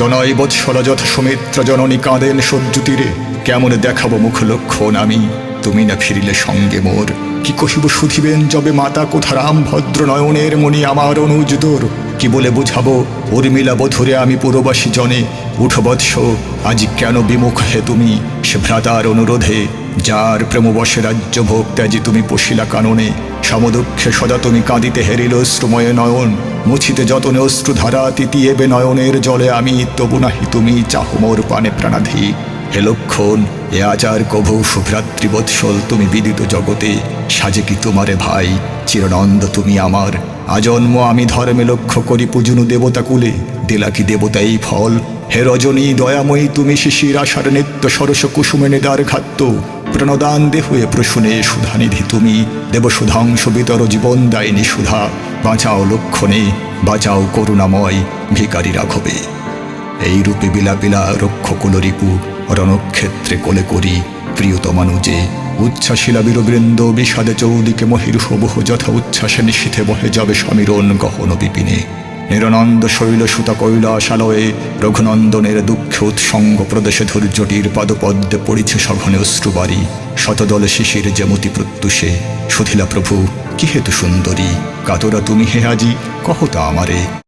তনয় বৎসল যথ সুমিত্র জননী কাঁদেন সহ্য তীরে কেমন দেখাবো মুখ লক্ষণ আমি? তুমি না ফিরিলে সঙ্গে মোর। কি কহিব শুধিবেন যবে মাতা কোথারাম ভদ্র নয়নের মণি আমার অনুজদোর কি বলে বুঝাবো? উর্মিলা বধুরে আমি পুরবাসী জনে। উঠো বৎস, আজ কেন বিমুখ হে তুমি? সে ভ্রাতার অনুরোধে, যার প্রেমবশে রাজ্য ভোগ ত্যাজি তুমি পশিলা কাননে। সমদুঃখে সদা তুমি কাঁদিতে হেরিল অশ্রুময় নয়ন। মুছিতে যতনে অশ্রু ধারা তিতিয়েবে নয়নের জলে আমি। তবু নাহি তুমি, চাহ মোর পানে প্রাণাধিক হে লক্ষণ, এ আচার কভু শুভ্রাতৃবৎসল, তুমি বিদিত জগতে। সাজে কি তোমারে ভাই, চিরনন্দ তুমি আমার। আজন্ম আমি ধর্মে লক্ষ্য করি পূজনু দেবতা কুলে দিলা কি দেবতা এই ফল? হে রজনী, দয়াময়ী তুমি শিশির আশার নিত্য সরস কুসুমে নেদার খাদ্য প্রণদান দেহুয়ে প্রসূনে সুধানিধি তুমি। দেব সুধাংশ বিতর জীবন দায়নি সুধা। বাঁচাও লক্ষণে, বাঁচাও করুণাময় ভিকারী রাঘবে। এই রূপে বিলাপিলা রক্ষ কুলরিপু রণক্ষেত্রে কোলে করি প্রিয়তমানুজে। উচ্ছ্বাসিলা বীরবৃন্দ, বিষাদে চৌদিকে মহির সবহ যথা উচ্ছ্বাসে নিশীথে বহে যাবে সমীরণ গহন বিপিনে। নিরনন্দ শৈল সুতা কৈলাসালয়ে রঘুনন্দনের দুঃখ উৎসঙ্গ প্রদেশে ধৈর্যটির পাদপদ্মে পড়িছে সঘনে অশ্রুবারি। শতদল শিশির যেমতি প্রত্যুষে। সুধিলা প্রভু, কি হেতু সুন্দরী? কাতরা তুমি হে আজি কহতা আমারে।